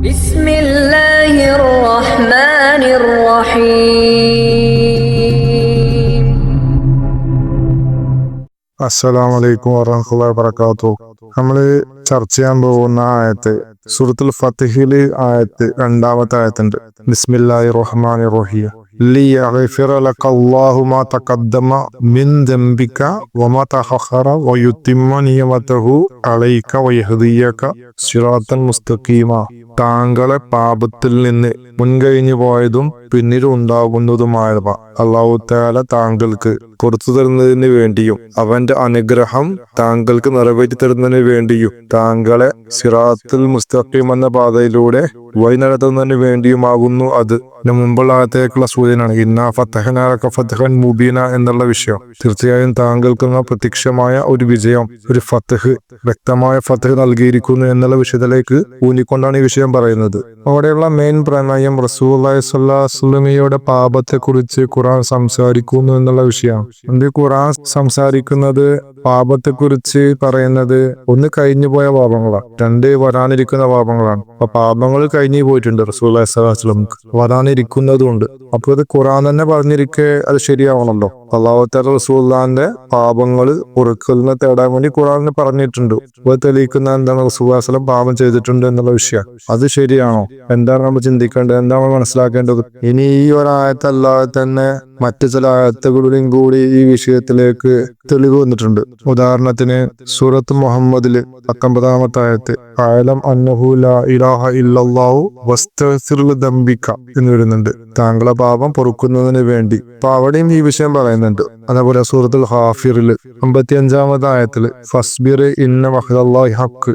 بسم الله الرحمن الرحيم അസ്സലാമു അലൈക്കും വറഹ്മത്തുള്ളാഹി വബറകാതുഹു നമ്മൾ ചർച്ച ചെയ്യാൻ പോകുന്ന ആയത്ത് സൂറത്തുൽ ഫത്തിഹില് ആയത്ത് രണ്ടാമത്തെ ആയത്തുണ്ട് ബിസ്മില്ലാഹിർ റഹ്മാനിർ റഹീം മുസ്തഖീമ. താങ്കളെ പാപത്തിൽ നിന്ന് മുൻകഴിഞ്ഞു പോയതും പിന്നീട് ഉണ്ടാകുന്നതുമായവ അള്ളാഹു താല താങ്കൾക്ക് കൊടുത്തു തരുന്നതിന് വേണ്ടിയും അവന്റെ അനുഗ്രഹം താങ്കൾക്ക് നിറവേറ്റി തരുന്നതിന് വേണ്ടിയും താങ്കളെ സിറാത്തുൽ മുസ്തഖീം എന്ന പാതയിലൂടെ വഴി നടത്തുന്നതിന് വേണ്ടിയുമാകുന്നു അത്. മുമ്പുള്ള ആയത്തേക്കുള്ള സൂചനയാണ് ഇന്ന ഫത്തഹനാലക ഫത്തഹൻ മുബീന എന്നുള്ള വിഷയം. തീർച്ചയായും താങ്കൾക്ക് പ്രത്യക്ഷമായ ഒരു വിജയം ഒരു ഫത്തഹ് വ്യക്തമായ ഫത്തഹ് നൽകിയിരിക്കുന്നു എന്നുള്ള വിഷയത്തിലേക്ക് ഊന്നിക്കൊണ്ടാണ് ഈ വിഷയം പറയുന്നത്. അവിടെയുള്ള മെയിൻ പ്രമേയം റസൂല്ലായി സ്വല്ലാസ്ലമിയുടെ പാപത്തെ കുറിച്ച് ഖുറാൻ സംസാരിക്കുന്നു എന്നുള്ള വിഷയമാണ് എന്ത് ഖുറാൻ സംസാരിക്കുന്നത് പാപത്തെ കുറിച്ച് പറയുന്നത് ഒന്ന് കഴിഞ്ഞു പോയ പാപങ്ങളാണ്. രണ്ട് വരാനിരിക്കുന്ന പാപങ്ങളാണ്. അപ്പൊ പാപങ്ങൾ കഴിഞ്ഞു പോയിട്ടുണ്ട് റസൂല്ലായി സ്വലാസ്ലമിക്ക് വരാനിരിക്കുന്നതുണ്ട്. അപ്പൊ ഇത് ഖുറാൻ തന്നെ പറഞ്ഞിരിക്കെ അത് ശരിയാവണല്ലോ അള്ളാഹുത്താല റസൂല്ലാന്റെ പാപങ്ങൾ ഉറക്കലിനെ തേടാൻ വേണ്ടി ഖുറാനിന് പറഞ്ഞിട്ടുണ്ട്. അപ്പൊ തെളിയിക്കുന്ന എന്താണ് റസൂല്ലാസ്ലം പാപം ചെയ്തിട്ടുണ്ട് എന്നുള്ള വിഷയം. അത് ശരിയാണോ? എന്താണ് നമ്മൾ ചിന്തിക്കേണ്ടത്? എന്താണ് നമ്മൾ മനസ്സിലാക്കേണ്ടത്? ഇനി ഈ ഒരായത്തല്ലാതെ തന്നെ മറ്റു ചില ആയത്തുകളിലും കൂടി ഈ വിഷയത്തിലേക്ക് തെളിവ് വന്നിട്ടുണ്ട്. ഉദാഹരണത്തിന് സൂറത്ത് മുഹമ്മദിൽ പത്തൊമ്പതാമത്തെ ആയത്ത് ആലം അന്നഹു ലാ ഇലാഹ ഇല്ലാഹു വസ്തഗ്ഫിർ ദംബിക എന്ന് വരുന്നുണ്ട്. താങ്കളെ പാപം പൊറുക്കുന്നതിന് വേണ്ടി അപ്പൊ അവിടെയും ഈ വിഷയം പറയുന്നുണ്ട്. അതേപോലെ സൂറത്തുൽ ഹാഫിറിൽ അമ്പത്തി അഞ്ചാമത് ആയത്തിൽ ഫസ്ബിർ ഇന്ന ഹക്ക്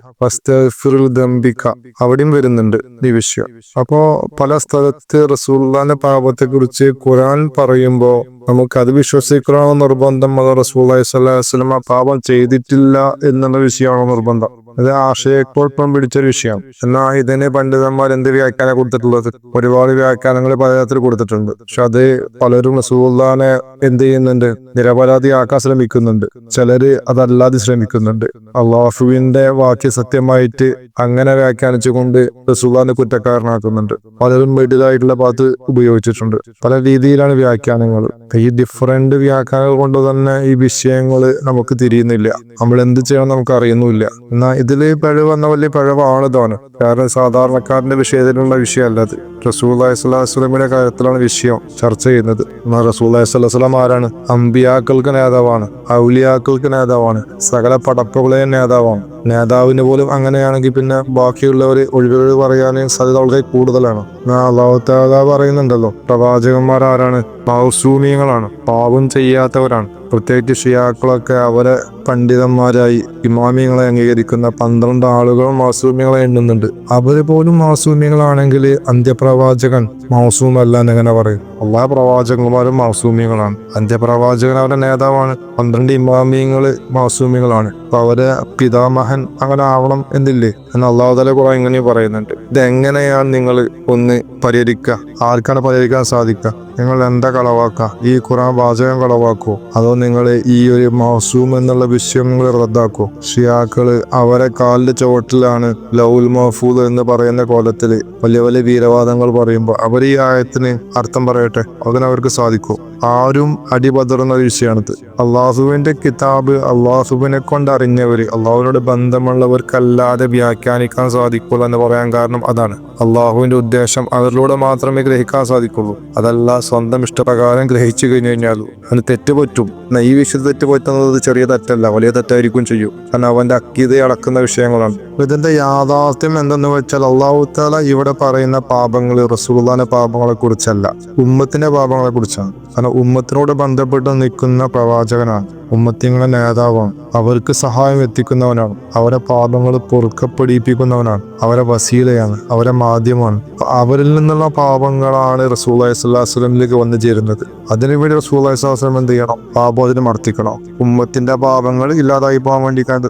അവിടെയും വരുന്നുണ്ട് ഈ വിഷയം. അപ്പോ പല സ്ഥലത്ത് റസൂള്ളാന്റെ പാപത്തെ കുറിച്ച് ഖുറാൻ പറയുമ്പോ നമുക്ക് അത് വിശ്വസിക്കണമെന്ന് നിർബന്ധം? അത് റസൂൽ അലൈഹി സ്വലം ആ പാപം ചെയ്തിട്ടില്ല എന്നുള്ള വിഷയമാണോ നിർബന്ധം? അത് ആശയക്കുഴപ്പം പിടിച്ചൊരു വിഷയം. എന്നാൽ ഇതിന് പണ്ഡിതന്മാർ എന്ത് വ്യാഖ്യാനം കൊടുത്തിട്ടുള്ളത്? ഒരുപാട് വ്യാഖ്യാനങ്ങൾ പലതരത്തിൽ കൊടുത്തിട്ടുണ്ട്. പക്ഷെ അത് പലരും റസൂല്ലാനെ എന്ത് ചെയ്യുന്നുണ്ട്? നിരപരാധിയാക്കാൻ ശ്രമിക്കുന്നുണ്ട്. ചിലര് അതല്ലാതെ ശ്രമിക്കുന്നുണ്ട്. അള്ളാഹുവിന്റെ വാക്യ സത്യമായിട്ട് അങ്ങനെ വ്യാഖ്യാനിച്ചുകൊണ്ട് റസൂല്ലാനെ കുറ്റക്കാരനാക്കുന്നുണ്ട്. പലരും മിഡിലായിട്ടുള്ള ഭാഗത്ത് ഉപയോഗിച്ചിട്ടുണ്ട്. പല രീതിയിലാണ് വ്യാഖ്യാനങ്ങൾ. ഈ ഡിഫറെന്റ് വ്യാഖ്യാനങ്ങൾ കൊണ്ട് തന്നെ ഈ വിഷയങ്ങൾ നമുക്ക് തിരിയുന്നില്ല. നമ്മൾ എന്ത് ചെയ്യണം നമുക്ക് അറിയുന്നില്ല എന്നാൽ ഇതിൽ പിഴവ് വന്ന വലിയ പിഴവാണ് ഇതാണ്. കാരണം സാധാരണക്കാരന്റെ വിഷയത്തിലുള്ള വിഷയമല്ല അത്. റസൂൽ അലൈഹിസ്ലാമിന്റെ കാര്യത്തിലാണ് വിഷയം ചർച്ച ചെയ്യുന്നത്. എന്നാൽ റസൂൽ അലൈഹിസ്ലാം ആരാണ്? അമ്പിയാക്കൾക്ക് നേതാവാണ് ഔലിയാക്കൾക്ക് നേതാവാണ് സകല പടപ്പുകളെയും നേതാവാണ്. നേതാവിന് പോലും അങ്ങനെയാണെങ്കിൽ പിന്നെ ബാക്കിയുള്ളവർ ഒഴിവുകൾ പറയാനും സാധ്യത വളരെ കൂടുതലാണ്. അള്ളാഹുത്താല പറയുന്നുണ്ടല്ലോ പ്രവാചകന്മാർ ആരാണ്? മൗസൂമിയങ്ങളാണ് പാപം ചെയ്യാത്തവരാണ്. പ്രത്യേകിച്ച് ഷിയാക്കളൊക്കെ അവരെ പണ്ഡിതന്മാരായി ഇമാമിയങ്ങളെ അംഗീകരിക്കുന്ന പന്ത്രണ്ട് ആളുകളും മാസൂമ്യങ്ങളെ എണ്ണുന്നുണ്ട്. അവർ പോലും മാസൂമ്യങ്ങളാണെങ്കിൽ അന്ത്യപ്രവാചകൻ മാസൂമല്ല എന്നിങ്ങനെ പറയും. എല്ലാ പ്രവാചകന്മാരും മാസൂമ്യങ്ങളാണ് അന്ത്യപ്രവാചകൻ അവരുടെ നേതാവാണ്. പന്ത്രണ്ട് ഇമാമിയങ്ങൾ മാസൂമ്യങ്ങളാണ് അപ്പൊ അവരെ പിതാമഹൻ അങ്ങനെ ആവണം എന്നില്ലേ? എന്ന് അള്ളാഹുദല കുറെ ഇങ്ങനെ പറയുന്നുണ്ട്. ഇതെങ്ങനെയാണ് നിങ്ങൾ ഒന്ന് പരിഹരിക്കുക ആർക്കാണ് പരിഹരിക്കാൻ സാധിക്കുക നിങ്ങൾ എന്താ കളവാക്കുക ഈ ഖുറാൻ വാചകം കളവാക്കോ അതോ നിങ്ങൾ ഈ ഒരു മാസൂം എന്നുള്ള വിഷയം റദ്ദാക്കൂ. ഷിയാക്കൾ അവരെ കാലിന്റെ ചുവട്ടിലാണ് ലൗൽ മഹഫൂദ് എന്ന് പറയുന്ന കോലത്തിൽ വലിയ വലിയ വീരവാദങ്ങൾ പറയുമ്പോൾ അവർ ഈ ആയത്തിന് അർത്ഥം പറയട്ടെ? അതിനവർക്ക് സാധിക്കും. ആരും അടിപതറുന്ന ഒരു വിഷയമാണിത്. അള്ളാഹുവിന്റെ കിതാബ് അള്ളാഹുവിനെ കൊണ്ട് അറിഞ്ഞവര് അള്ളാഹുവിനോട് ബന്ധമുള്ളവർക്കല്ലാതെ വ്യാഖ്യാനിക്കാൻ സാധിക്കുള്ളൂ എന്ന് പറയാൻ കാരണം അതാണ്. അള്ളാഹുവിന്റെ ഉദ്ദേശം അവരിലൂടെ മാത്രമേ ഗ്രഹിക്കാൻ സാധിക്കുള്ളൂ. അതല്ല സ്വന്തം ഇഷ്ടപ്രകാരം ഗ്രഹിച്ചു കഴിഞ്ഞു കഴിഞ്ഞാൽ അതിന് തെറ്റുപറ്റും ഈ വിഷയത്തിൽ തെറ്റുപറ്റുന്നത് ചെറിയ തെറ്റല്ല. വലിയ തെറ്റായിരിക്കും ചെയ്യും. കാരണം അവന്റെ അക്കീത അളക്കുന്ന വിഷയങ്ങളാണ്. ഇതിന്റെ യാഥാർത്ഥ്യം എന്തെന്ന് വെച്ചാൽ അള്ളാഹു താല ഇവിടെ പറയുന്ന പാപങ്ങൾ റസൂള്ളാന്റെ പാപങ്ങളെ കുറിച്ചല്ല ഉമ്മത്തിന്റെ പാപങ്ങളെ കുറിച്ചാണ്. കാരണം ഉമ്മത്തിനോട് ബന്ധപ്പെട്ട് നിൽക്കുന്ന പ്രവാചകനാണ് ഉമ്മത്തിങ്ങളുടെ നേതാവാണ് അവർക്ക് സഹായം എത്തിക്കുന്നവനാണ് അവരെ പാപങ്ങൾ പൊറുക്കപ്പെടിപ്പിക്കുന്നവനാണ് അവരെ വസീലയാണ് അവരെ മാധ്യമമാണ് അവരിൽ നിന്നുള്ള പാപങ്ങളാണ് റസൂൽ അലൈഹിസ്ലാസ്ലമിലേക്ക് വന്നു ചേരുന്നത്. അതിനുവേണ്ടി റസൂൽ അലൈഹിസ്ലാസ്ലം എന്ത് ചെയ്യണം? പാപോധനം അർത്ഥിക്കണം ഉമ്മത്തിന്റെ പാപങ്ങൾ ഇല്ലാതായി പോകാൻ വേണ്ടി കണ്ട്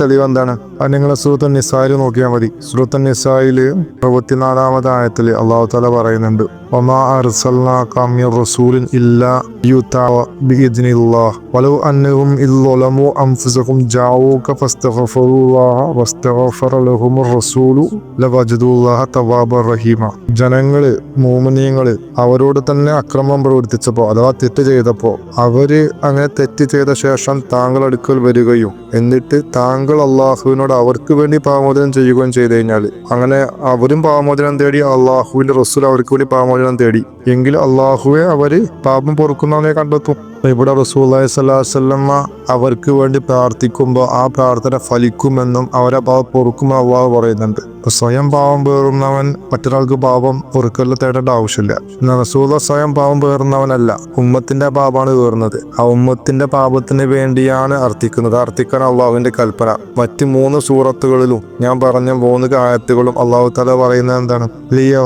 തെളിവ് എന്താണ്? അത് സുഹൃത്ത് നിസായിൽ നോക്കിയാൽ മതി. സുഹൃത്തൻ നിസായിൽ പ്രവൃത്തി നാലാമതായത്തിൽ അള്ളാഹു താല പറയുന്നുണ്ട് وما أرسلناك من رسول إلا يطاع بإذن الله ولو أنهم إذ ظلموا أنفسهم جاءوك فاستغفروا الله واستغفر لهم الرسول لوجدوا الله توابا رحيما ജനങ്ങള് മോമനീയങ്ങള് അവരോട് തന്നെ അക്രമം പ്രവർത്തിച്ചപ്പോ അഥവാ തെറ്റ് ചെയ്തപ്പോ അവര് അങ്ങനെ തെറ്റ് ചെയ്ത ശേഷം താങ്കൾ അടുക്കൽ വരികയും എന്നിട്ട് താങ്കൾ അള്ളാഹുവിനോട് അവർക്ക് വേണ്ടി പാമോചനം ചെയ്യുകയും ചെയ്തു കഴിഞ്ഞാൽ അങ്ങനെ അവരും പാമോചനം തേടി അള്ളാഹുവിന്റെ റസൂൽ അവർക്ക് വേണ്ടി പാമോചനം തേടി. എങ്കിലും അള്ളാഹുവെ അവർ പാപം പൊറുക്കുന്നവനെ കണ്ടെത്തും. ഇവിടെ റസൂല്ലായി സ്വല്ലാസ്ലമ്മ അവർക്ക് വേണ്ടി പ്രാർത്ഥിക്കുമ്പോൾ ആ പ്രാർത്ഥന ഫലിക്കുമെന്നും അവരെ പാവം പൊറുക്കും അള്ളാഹു പറയുന്നുണ്ട്. സ്വയം പാവം പേറുന്നവൻ മറ്റൊരാൾക്ക് പാവം പൊറുക്കല്ല തേടേണ്ട ആവശ്യമില്ല. എന്നാൽ റസൂല സ്വയം പാവം പേറുന്നവനല്ല ഉമ്മത്തിന്റെ പാപമാണ് പേറുന്നത്. ആ ഉമ്മത്തിന്റെ പാപത്തിന് വേണ്ടിയാണ് അർത്ഥിക്കുന്നത്. അർത്ഥിക്കാൻ അള്ളാഹുവിന്റെ കൽപ്പന. മറ്റ് മൂന്ന് സൂറത്തുകളിലും ഞാൻ പറഞ്ഞ മൂന്ന് ആയത്തുകളും അള്ളാഹു തല പറയുന്നത് എന്താണ്? ലിയ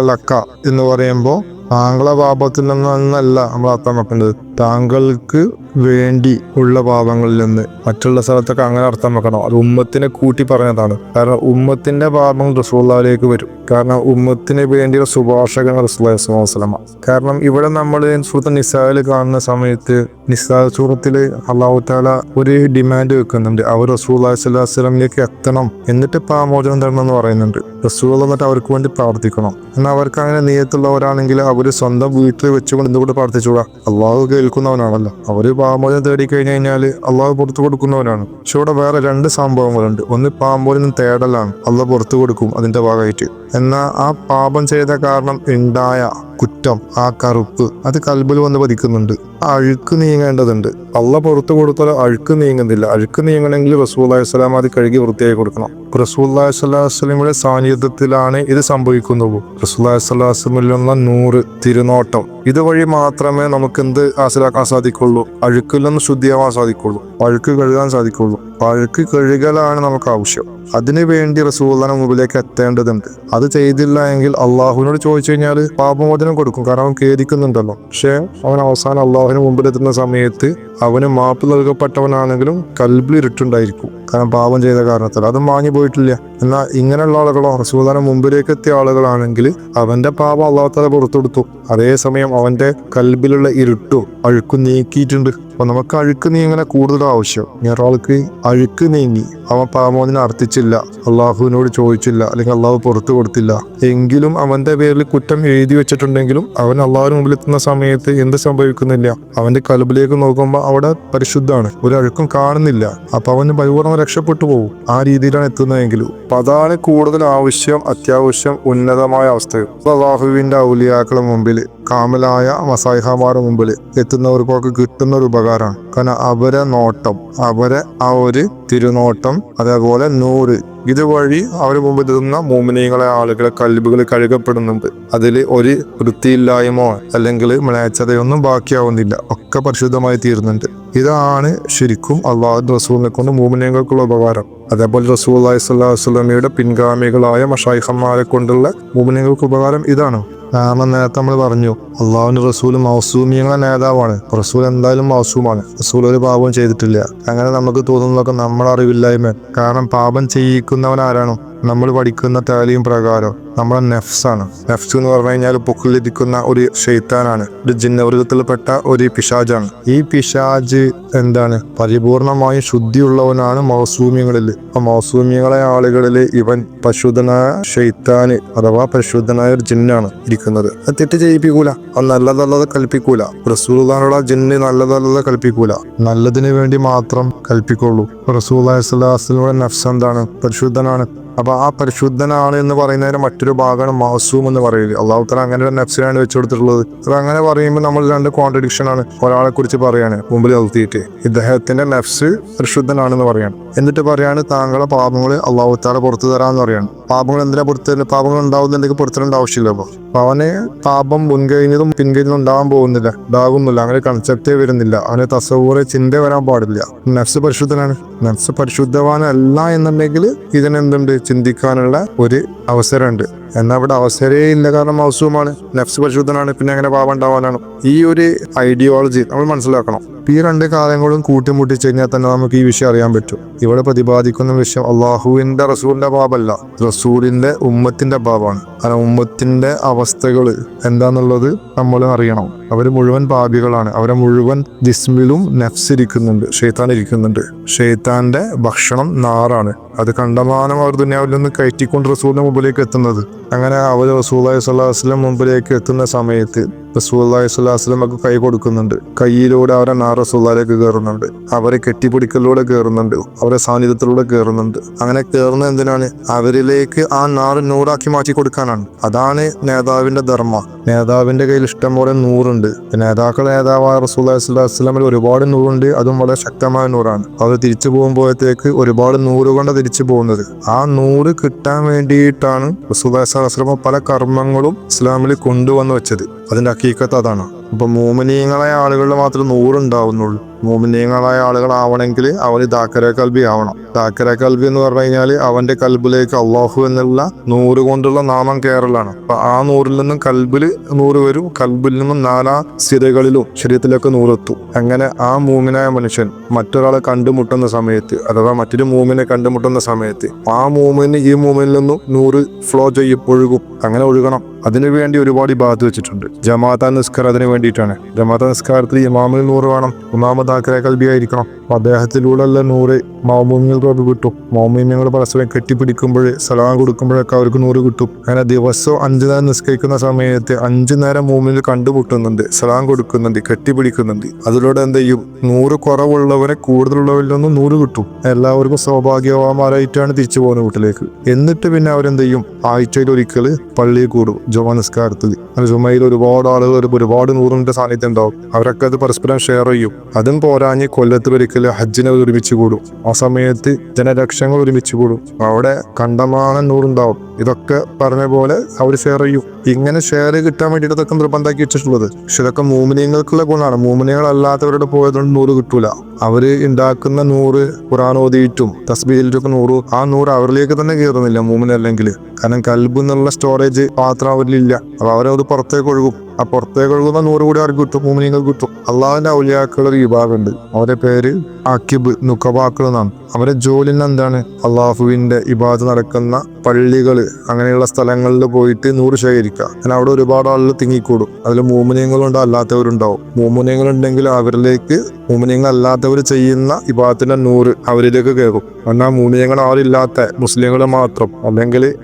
ലക്ക എന്ന് പറയുമ്പോൾ താങ്കളെ പാപത്തിൽ നിന്നല്ല നമ്മൾ അർത്ഥം വെക്കേണ്ടത് താങ്കൾക്ക് വേണ്ടി ഉള്ള പാപങ്ങളിൽ നിന്ന് മറ്റുള്ള സ്ഥലത്തൊക്കെ അങ്ങനെ അർത്ഥം വെക്കണം. അത് ഉമ്മത്തിനെ കൂട്ടി പറഞ്ഞതാണ്. കാരണം ഉമ്മത്തിന്റെ പാപങ്ങൾ റസൂള്ളയിലേക്ക് വരും. കാരണം ഉമ്മത്തിന് വേണ്ടിയുള്ള സുഭാഷകൻ റസൂസ്ലാമ കാരണം ഇവിടെ നമ്മൾ സുഹൃത്ത് നിസായിൽ കാണുന്ന സമയത്ത് നിസാ സൂറത്തിൽ അള്ളാഹു താല ഒരു ഡിമാൻഡ് വെക്കുന്നുണ്ട്. അവർ റസൂല്ലാ സ്വലാസ്ലമിലേക്ക് എത്തണം എന്നിട്ട് പാമോചനം തരണം എന്ന് പറയുന്നുണ്ട്. റസൂൾ എന്നിട്ട് അവർക്ക് വേണ്ടി പ്രാർത്ഥിക്കണം. എന്നാൽ അവർക്ക് അങ്ങനെ നീയത്തുള്ളവരാണെങ്കിൽ അവർ സ്വന്തം വീട്ടിൽ വെച്ചുകൊണ്ട് എന്തുകൊണ്ട് പ്രാർത്ഥിച്ചുകൂടാ? അള്ളാഹു കേൾക്കുന്നവനാണല്ലോ. അവർ പാമ്പോചനം തേടി കഴിഞ്ഞു കഴിഞ്ഞാൽ അള്ളാഹു പുറത്തു കൊടുക്കുന്നവനാണ്. പക്ഷെ ഇവിടെ വേറെ രണ്ട് സംഭവങ്ങളുണ്ട്. ഒന്ന് പാമ്പോലിന് തേടലാണ് അള്ളാഹ് പുറത്തു കൊടുക്കും അതിന്റെ ഭാഗമായിട്ട്. എന്നാൽ ആ പാപം ചെയ്ത കാരണം ഉണ്ടായ കുറ്റം ആ കറുപ്പ് അത് കൽബിൽ വന്ന് പതിക്കുന്നുണ്ട്. ആ അഴുക്ക് നീങ്ങേണ്ടതുണ്ട്. അള്ള പുറത്തു കൊടുത്താൽ അഴുക്ക് നീങ്ങുന്നില്ല. അഴുക്ക് നീങ്ങണമെങ്കിൽ റസൂല്ലാഹി സ്വലാം അത് കഴുകി വൃത്തിയായി കൊടുക്കണം. റസൂല്ലാഹി സ്വലാഹു സാന്നിധ്യത്തിലാണ് ഇത് സംഭവിക്കുന്നത്. റസൂല്ലാഹി സ്വലാഹു വസ്ലമിലുള്ള നൂറ് തിരുനോട്ടം ഇതുവഴി മാത്രമേ നമുക്ക് എന്ത് ആസിലാക്കാൻ സാധിക്കുള്ളൂ അഴുക്കിൽ നിന്ന് ശുദ്ധിയാവാൻ സാധിക്കുള്ളൂ. അഴുക്ക് കഴുകാൻ സാധിക്കുള്ളൂ. അഴുക്ക് കഴുകലാണ് നമുക്ക് ആവശ്യം അതിനു വേണ്ടി റസൂല്ലാനെ മുമ്പിലേക്ക് എത്തേണ്ടതുണ്ട്. അത് ചെയ്തില്ല എങ്കിൽ അള്ളാഹുവിനോട് ചോദിച്ചു കഴിഞ്ഞാൽ പാപമോചനം കൊടുക്കും. കാരണം അവൻ ഖേദിക്കുന്നുണ്ടല്ലോ. പക്ഷേ അവൻ അവസാനം അള്ളാഹുവിന് മുമ്പിലെത്തുന്ന സമയത്ത് അവന് മാപ്പ് നൽകപ്പെട്ടവനാണെങ്കിലും കൽബിൽ ഇരുട്ടുണ്ടായിരിക്കും. കാരണം പാപം ചെയ്ത കാരണത്തിൽ. അതും വാങ്ങി പോയിട്ടില്ല. എന്നാൽ ഇങ്ങനെയുള്ള ആളുകളോ റസൂദാന മുമ്പിലേക്ക് എത്തിയ ആളുകളാണെങ്കിൽ അവന്റെ പാപം അള്ളാഹത്താല പുറത്തെടുത്തു അതേസമയം അവന്റെ കൽബിലുള്ള ഇരുട്ടും അഴുക്കും നീക്കിയിട്ടുണ്ട്. അപ്പൊ നമുക്ക് അഴുക്ക് നീങ്ങനെ കൂടുതൽ ആവശ്യം. ഒരാൾക്ക് അഴുക്ക് നീങ്ങി അവൻ പാമോദിനെ അർത്ഥിച്ചില്ല അള്ളാഹുവിനോട് ചോദിച്ചില്ല അല്ലെങ്കിൽ അള്ളാഹു പുറത്തു കൊടുത്തില്ല. എങ്കിലും അവന്റെ പേരിൽ കുറ്റം എഴുതി വെച്ചിട്ടുണ്ടെങ്കിലും അവൻ അള്ളാഹുവിന് മുമ്പിൽ എത്തുന്ന സമയത്ത് എന്ത് സംഭവിക്കുന്നില്ല. അവന്റെ കൽബിലേക്ക് നോക്കുമ്പോൾ അവിടെ പരിശുദ്ധമാണ് ഒരു അഴുക്കും കാണുന്നില്ല. അപ്പൊ അവന് പരിപൂർണം രക്ഷപ്പെട്ടു പോകും. ആ രീതിയിലാണ് എത്തുന്നതെങ്കിലും. അപ്പൊ അതാണ് കൂടുതൽ ആവശ്യം അത്യാവശ്യം ഉന്നതമായ അവസ്ഥ. അള്ളാഹുവിന്റെ ഔലിയാക്കളുടെ മുമ്പിൽ കാമലായ മസായിഹമാരുടെ മുമ്പിൽ എത്തുന്നവർക്കൊക്കെ കിട്ടുന്ന ഒരു ഉപകാരമാണ്. കാരണം അവരെ നോട്ടം അവരെ ആ ഒരു തിരുനോട്ടം അതേപോലെ നൂറ് ഇതുവഴി അവർ മുമ്പ് എത്തുന്ന മോമിനിയങ്ങളെ ആളുകളെ കൽബുകൾ കഴുകപ്പെടുന്നുണ്ട്. അതിൽ ഒരു വൃത്തിയില്ലായ്മോ അല്ലെങ്കിൽ മ്ലേച്ഛതയൊന്നും ബാക്കിയാവുന്നില്ല. ഒക്കെ പരിശുദ്ധമായി തീരുന്നുണ്ട്. ഇതാണ് ശരിക്കും അള്ളാഹു റസൂലിനെ കൊണ്ട് മോമിനിയങ്ങൾക്കുള്ള ഉപകാരം. അതേപോലെ റസൂൽ അലൈഹി വസ്ലമയുടെ പിൻഗാമികളായ മഷായിഹന്മാരെ കൊണ്ടുള്ള മോമിനിയങ്ങൾക്ക് ഉപകാരം ഇതാണ്. കാരണം നേരത്തെ നമ്മൾ പറഞ്ഞു അള്ളാഹുവിന് റസൂൽ മൗസൂമിയങ്ങളെ നേതാവാണ്. റസൂൽ എന്തായാലും മൗസൂമാണ്. റസൂൽ ഒരു പാപവും ചെയ്തിട്ടില്ല. അങ്ങനെ നമുക്ക് തോന്നുന്നതൊക്കെ നമ്മുടെ അറിവില്ലായ്മ. കാരണം പാപം ചെയ്യിക്കുന്നവൻ ആരാണോ? നമ്മൾ പഠിക്കുന്ന താലിയും പ്രകാരം നമ്മുടെ നെഫ്സാണ്. നെഫ്സ് എന്ന് പറഞ്ഞു കഴിഞ്ഞാൽ പൊക്കിലിരിക്കുന്ന ഒരു ഷെയ്ത്താനാണ് ഒരു ജിന്നവർഗത്തിൽപ്പെട്ട ഒരു പിശാജാണ്. ഈ പിശാജ് എന്താണ്? പരിപൂർണമായും ശുദ്ധിയുള്ളവനാണ് മൗസൂമ്യങ്ങളിൽ. അപ്പൊ മൗസൂമ്യങ്ങളെ ആളുകളിൽ ഇവൻ പരിശുദ്ധനായ ഷെയ്ത്താന് അഥവാ പരിശുദ്ധനായ ഒരു ജിന്നാണ് ഇരിക്കുന്നത്. അത് തെറ്റ് ചെയ്യിപ്പിക്കൂല. അത് നല്ലതല്ലത് കൽപ്പിക്കൂല. റസൂൽദാനോട് ആ ജിന്ന് നല്ലതല്ലത് കൽപ്പിക്കൂല. നല്ലതിന് വേണ്ടി മാത്രം കൽപ്പിക്കുള്ളൂ. റസൂൽ അലൈഹിസ്ലാസ്ലിയുടെ നഫ്സ് എന്താണ്? പരിശുദ്ധനാണ്. അപ്പൊ ആ പരിശുദ്ധനാണ് എന്ന് പറയുന്നതിന് മറ്റൊരു ഭാഗമാണ് മാസൂം എന്ന് പറയുന്നത്. അള്ളാഹു തല അങ്ങനെ ഒരു നഫ്സിനാണ് വെച്ചു കൊടുത്തിട്ടുള്ളത്. അങ്ങനെ പറയുമ്പോൾ നമ്മൾ രണ്ട് കോൺട്രഡിക്ഷൻ ആണ് ഒരാളെ കുറിച്ച് പറയാണ് മുമ്പിൽ നിർത്തിയിട്ട്. ഇദ്ദേഹത്തിന്റെ നഫ്സ് പരിശുദ്ധനാണെന്ന് പറയാണ്. എന്നിട്ട് പറയാണ് താങ്കളെ പാപങ്ങൾ അള്ളാഹു താല പുറത്തു തരാന്ന് പറയാണ്. പാപങ്ങൾ എന്തിനാ പുറത്തു പാപങ്ങൾ ഉണ്ടാവുന്നുണ്ടെങ്കിൽ പുറത്തുണ്ടാവശ്യമില്ല അപ്പോൾ അപ്പൊ. അവന് താപം മുൻകഴിഞ്ഞതും പിൻകഴിഞ്ഞതും ഉണ്ടാവാൻ പോകുന്നില്ല. ഉണ്ടാകുന്നില്ല അങ്ങനെ കൺസെപ്റ്റേ വരുന്നില്ല. അവനെ തസവൂറെ ചിന്ത വരാൻ പാടില്ല. നഫ്സ് പരിശുദ്ധനാണ്. നഫ്സ് പരിശുദ്ധവാനല്ല എന്നുണ്ടെങ്കിൽ ഇതിനെന്തുണ്ട്? ചിന്തിക്കാനുള്ള ഒരു അവസരമുണ്ട്. എന്നാൽ ഇവിടെ അവസരേ ഇല്ല. കാരണം മൗസൂമാണ് നഫ്സ് പരിശുദ്ധനാണ് പിന്നെ അങ്ങനെ പാപം ഉണ്ടാവാനാണ്. ഈ ഒരു ഐഡിയോളജി നമ്മൾ മനസ്സിലാക്കണം. ഈ രണ്ട് കാര്യങ്ങളും കൂട്ടിമുട്ടിച്ച് കഴിഞ്ഞാൽ തന്നെ നമുക്ക് ഈ വിഷയം അറിയാൻ പറ്റും. ഇവിടെ പ്രതിപാദിക്കുന്ന വിഷയം അള്ളാഹുവിന്റെ റസൂലിന്റെ ബാബല്ല റസൂലിന്റെ ഉമ്മത്തിന്റെ ബാബാണ് കാരണം ഉമ്മത്തിന്റെ അവസ്ഥകൾ എന്താന്നുള്ളത് നമ്മൾ അറിയണം. അവർ മുഴുവൻ പാപികളാണ്. അവരെ മുഴുവൻ ജിസ്മിലും നഫ്സിരിക്കുന്നുണ്ട്. ഷെയ്ത്താൻ ഇരിക്കുന്നുണ്ട്. ഷെയ്ത്താന്റെ ഭക്ഷണം നാറാണ്. അത് കണ്ടമാനം അവർ ദുനിയാവിൽ നിന്ന് കയറ്റിക്കൊണ്ട് റസൂലിന്റെ മുമ്പിലേക്ക് എത്തുന്നത്. അങ്ങനെ അവർ റസൂല്ലായി സ്വല്ലാ വസ്ലം മുമ്പിലേക്ക് എത്തുന്ന സമയത്ത് റസൂല്ലായി സ്വല്ലാഹു വസ്ലമൊക്കെ കൈ കൊടുക്കുന്നുണ്ട്. കൈയിലൂടെ അവരെ നാ റസൂല്ലാലേക്ക് കയറുന്നുണ്ട് അവരെ കെട്ടിപ്പിടിക്കലിലൂടെ കയറുന്നുണ്ട് അവരെ സാന്നിധ്യത്തിലൂടെ കയറുന്നുണ്ട് അങ്ങനെ കയറുന്ന എന്തിനാണ്? അവരിലേക്ക് ആ നാറ് നൂറാക്കി മാറ്റി കൊടുക്കാനാണ്. അതാണ് നേതാവിന്റെ ധർമ്മ. നേതാവിന്റെ കയ്യിൽ ഇഷ്ടം പോലെ നൂറുണ്ട്. നേതാക്കൾ നേതാവായ റസൂല്ലായി സ്വല്ലാ വസ്ലമിൽ ഒരുപാട് നൂറുണ്ട്. അതും വളരെ ശക്തമായ നൂറാണ്. അവർ തിരിച്ചു പോകുമ്പോഴത്തേക്ക് ഒരുപാട് നൂറ് കൊണ്ട് തിരിച്ചു പോകുന്നത്. ആ നൂറ് കിട്ടാൻ വേണ്ടിയിട്ടാണ് റസൂല്ലാഹി വസല്ലം പല കർമ്മങ്ങളും ഇസ്ലാമിൽ കൊണ്ടുവന്നു വെച്ചത്. അതിന്റെ അക്കീക്കത്ത് അതാണ്. അപ്പം മോമിനീയങ്ങളായ ആളുകളിൽ മാത്രം നൂറുണ്ടാവുന്നുള്ളൂ മോമിനീയങ്ങളായ ആളുകളാവണമെങ്കിൽ അവന് ദാക്കര കൽബി ആവണം. ദാക്കര കൽബി എന്ന് പറഞ്ഞു കഴിഞ്ഞാൽ അവന്റെ കൽബിലേക്ക് അള്ളാഹു എന്നുള്ള നൂറ് കൊണ്ടുള്ള നാമം കയറലാണ് അപ്പൊ ആ നൂറിൽ നിന്നും കൽബിൽ നൂറ് വരും. കൽബിൽ നിന്നും നാലാ സ്ഥിരകളിലും ശരീരത്തിലേക്ക് നൂറെത്തും. അങ്ങനെ ആ മൂമിനായ മനുഷ്യൻ മറ്റൊരാളെ കണ്ടുമുട്ടുന്ന സമയത്ത് അഥവാ മറ്റൊരു മൂമിനെ കണ്ടുമുട്ടുന്ന സമയത്ത് ആ മൂമിന് ഈ മൂമിനിൽ നിന്നും നൂറ് ഫ്ലോ ചെയ്യും ഒഴുകും. അങ്ങനെ ഒഴുകണം. അതിനുവേണ്ടി ഒരുപാട് ഭാഗത്ത് വെച്ചിട്ടുണ്ട്. ജമാഅത്ത നിസ്കാരം അതിന് വേണ്ടിയിട്ടാണ്. ജമാഅത്ത നിസ്കാരത്തിൽ ഇമാമിൽ നൂറ് വേണം. ഒന്നാമത് ആക്കരെ കൽബിയായിരിക്കണം. അദ്ദേഹത്തിലൂടെ അല്ല നൂറ് മാമൂമ്യങ്ങൾക്ക് കിട്ടും. മാമൂമിയങ്ങൾ പരസ്പരം കെട്ടിപ്പിടിക്കുമ്പോൾ സലാം കൊടുക്കുമ്പോഴൊക്കെ അവർക്ക് നൂറ് കിട്ടും. അങ്ങനെ ദിവസവും അഞ്ചു നേരം നിസ്കരിക്കുന്ന സമയത്ത് അഞ്ചു നേരം മൂമിൽ കണ്ടുമുട്ടുന്നുണ്ട്. സലാം കൊടുക്കുന്നുണ്ട് കെട്ടിപ്പിടിക്കുന്നുണ്ട്. അതിലൂടെ എന്ത് ചെയ്യും? നൂറ് കുറവുള്ളവരെ കൂടുതലുള്ളവരിൽ നിന്നും നൂറ് കിട്ടും. എല്ലാവർക്കും സൗഭാഗ്യവാന്മാരായിട്ടാണ് തിരിച്ചു പോകുന്നത് വീട്ടിലേക്ക്. എന്നിട്ട് പിന്നെ അവരെന്ത് ചെയ്യും? ആഴ്ചയിൽ ഒരിക്കൽ പള്ളിയിൽ കൂടും. ജുമ നിസ്കാരത്തിൽ ജുമയിൽ ഒരുപാട് ആളുകൾ ഒരുപാട് നൂറിന്റെ സാന്നിധ്യം ഉണ്ടാവും. അവരൊക്കെ അത് പരസ്പരം ഷെയർ ചെയ്യും. അതും പോരാഞ്ഞ് കൊല്ലത്ത് ഒരിക്കൽ ഹജ്ജിനെ ഒരുമിച്ച് കൂടും. ആ സമയത്ത് ജനലക്ഷങ്ങൾ ഒരുമിച്ച് കൂടും. അവിടെ കണ്ടമാനം നൂറുണ്ടാവും. ഇതൊക്കെ പറഞ്ഞ പോലെ അവർ ഷെയർ ചെയ്യും. ഇങ്ങനെ ഷെയർ കിട്ടാൻ വേണ്ടിയിട്ട് ഇതൊക്കെ നിർബന്ധമാക്കി വെച്ചിട്ടുള്ളത്. പക്ഷെ ഇതൊക്കെ മൂമിനിയങ്ങൾക്കുള്ള ഗുണമാണ്. മൂമിനിയങ്ങൾ അല്ലാത്തവരുടെ പോയതുകൊണ്ട് നൂറ് കിട്ടൂല. അവർ ഉണ്ടാക്കുന്ന നൂറ് ഖുറാൻ ഓതിയിട്ടും തസ്ബീലിറ്റൊക്കെ നൂറ്. ആ നൂറ് അവരിലേക്ക് തന്നെ കയറുന്നില്ല മൂമിനല്ലെങ്കിൽ. കാരണം കൽബ് എന്നുള്ള സ്റ്റോറേജ് പാത്രം അവരിലില്ല. അപ്പൊ അവരത് പുറത്തേക്ക് ഒഴുകും. ആ പുറത്തേക്ക് ഒഴുകുന്ന നൂറ് കൂടി അവർക്ക് കിട്ടും? മൂമിനിയങ്ങൾക്ക് കിട്ടും. അള്ളാഹുവിന്റെ ഔലിയാക്കളുടെ ഒരു വിഭാഗമുണ്ട്. അവരുടെ പേര് അക്കിബ് നുക്കബാക്കൾ എന്നാണ് അവരുടെ ജോലി എന്താണ്? അള്ളാഹുവിന്റെ ഇബാദ് നടക്കുന്ന പള്ളികൾ അങ്ങനെയുള്ള സ്ഥലങ്ങളിൽ പോയിട്ട് നൂറ് ശേഖരിക്കുക. അങ്ങനെ അവിടെ ഒരുപാട് ആളുകൾ തിങ്ങിക്കൂടും. അതിൽ മൂമിനിയങ്ങളുണ്ട് അല്ലാത്തവരുണ്ടാവും. മൂമിനിയങ്ങളുണ്ടെങ്കിൽ അവരിലേക്ക് മൂമിനിയങ്ങൾ അല്ലാത്തവർ ചെയ്യുന്ന ഇബാദത്തിന്റെ നൂറ് അവരിലേക്ക് കയറും. എന്നാൽ മൂമിനിയങ്ങൾ ആരില്ലാത്ത മുസ്ലിങ്ങൾ മാത്രം. അല്ലെങ്കിൽ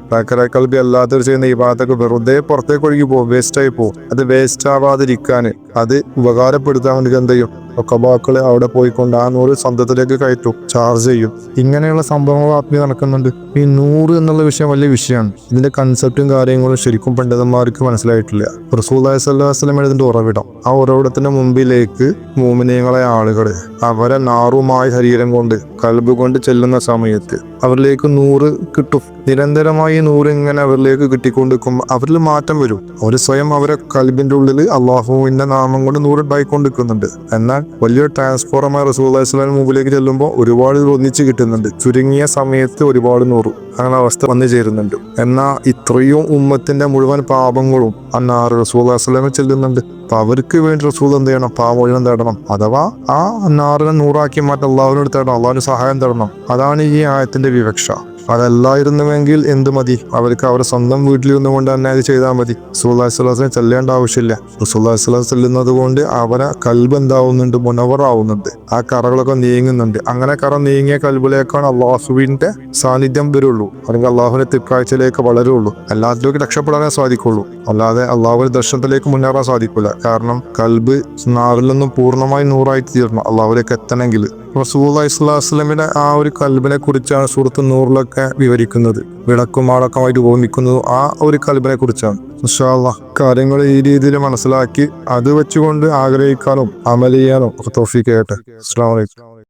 കൽബി അല്ലാത്തവർ ചെയ്യുന്ന ഇബാദത്തൊക്കെ വെറുതെ പുറത്തേക്ക് ഒഴുകി പോകും വേസ്റ്റ് ആയി പോകും അത് വേസ്റ്റ് ആവാതിരിക്കാൻ അത് ഉപകാരപ്പെടുത്താൻ വേണ്ടി എന്ത് ചെയ്യും? കബാക്കൾ അവിടെ പോയിക്കൊണ്ട് ആ നൂറ് സ്വന്തത്തിലേക്ക് കയറ്റും ചാർജ് ചെയ്യും. ഇങ്ങനെയുള്ള സംഭവങ്ങൾ ആത്മീയ നടക്കുന്നുണ്ട്. ഈ നൂറ് എന്നുള്ള വിഷയം വലിയ വിഷയമാണ്. ഇതിന്റെ കൺസെപ്റ്റും കാര്യങ്ങളും ശരിക്കും പണ്ഡിതന്മാർക്ക് മനസ്സിലായിട്ടില്ല. റസൂല്ലാഹി വസല്ലം ഇതിന്റെ ഉറവിടം. ആ ഉറവിടത്തിന്റെ മുമ്പിലേക്ക് മൂമിനീയങ്ങളെ ആളുകൾ അവരെ നാറുമായ ശരീരം കൊണ്ട് കൽബ് കൊണ്ട് ചെല്ലുന്ന സമയത്ത് അവരിലേക്ക് നൂറ് കിട്ടും. നിരന്തരമായി നൂറ് ഇങ്ങനെ അവരിലേക്ക് കിട്ടിക്കൊണ്ടിരിക്കും. അവരിൽ മാറ്റം വരും. അവർ സ്വയം അവരെ കൽബിന്റെ ഉള്ളിൽ അള്ളാഹുവിന്റെ നാമം കൊണ്ട് നൂറ് ഉണ്ടായിക്കൊണ്ടിരിക്കുന്നുണ്ട് എന്നാൽ വലിയൊരു ട്രാൻസ്ഫോർമർ റസൂൽ അലൈഹിസ്ലാമിന് മുമ്പിലേക്ക് ചെല്ലുമ്പോൾ ഒരുപാട് ഒന്നിച്ച് കിട്ടുന്നുണ്ട്. ചുരുങ്ങിയ സമയത്ത് ഒരുപാട് നൂറ് അങ്ങനെ അവസ്ഥ വന്നു ചേരുന്നുണ്ട്. എന്നാൽ ഇത്രയും ഉമ്മത്തിന്റെ മുഴുവൻ പാപങ്ങളും അന്ന് ആ റസൂള്ളാഹിസ്ലാമിൽ ചെല്ലുന്നുണ്ട്. അപ്പൊ അവർക്ക് വേണ്ടി റസൂൽ എന്ത് ചെയ്യണം? പാവമൊഴിനം തേടണം അഥവാ ആ നാറിനെ നൂറാക്കി മാറ്റാൻ അള്ളാഹുവിനോട് തേടണം. അള്ളാഹുവിന് സഹായം തേടണം. അതാണ് ഈ ആയത്തിന്റെ വിവക്ഷ. അതല്ലായിരുന്നുവെങ്കിൽ എന്ത് മതി? അവർക്ക് അവരുടെ സ്വന്തം വീട്ടിലിരുന്നു കൊണ്ട് തന്നെ അത് ചെയ്താൽ മതി. സുല്ലാസ്ലാസിനെ ചെല്ലേണ്ട ആവശ്യമില്ല. സുല്ലാസ്ലാസ് ചെല്ലുന്നത് കൊണ്ട് അവരെ കൽബ് എന്താവുന്നുണ്ട്? മുനവറാവുന്നുണ്ട് ആ കറകളൊക്കെ നീങ്ങുന്നുണ്ട്. അങ്ങനെ കറ നീങ്ങിയ കൽബിലേക്കാണ് അള്ളാഹുവിന്റെ സാന്നിധ്യം വരുള്ളൂ. അല്ലെങ്കിൽ അള്ളാഹുവിന്റെ തിക്കാഴ്ചയിലേക്ക് വളരുള്ളൂ. എല്ലാത്തിലേക്ക് രക്ഷപ്പെടാനേ സാധിക്കുള്ളൂ. അല്ലാതെ അള്ളാഹുവിന്റെ ദർശനത്തിലേക്ക് മുന്നേറാൻ സാധിക്കില്ല കാരണം കൽബ് നാറിൽ നിന്നും പൂർണമായി നൂറായി തീരണം അള്ളാഹുലേക്ക് എത്തണമെങ്കിൽ. റസൂൽ ഇസ്ലാസ്ലമിന്റെ ആ ഒരു കൽബിനെ കുറിച്ചാണ് സുഹൃത്ത് നൂറിലൊക്കെ വിവരിക്കുന്നത്. വിളക്കും ആളക്കമായിട്ട് ഉപമിക്കുന്നത് ആ ഒരു കൽബിനെ കുറിച്ചാണ്. കാര്യങ്ങൾ ഈ രീതിയിൽ മനസ്സിലാക്കി അത് വെച്ചുകൊണ്ട് ആഗ്രഹിക്കാനും അമൽ ചെയ്യാനും ഒക്കെ തോഫിക്കട്ടെ അസ്സാം വലൈക്കും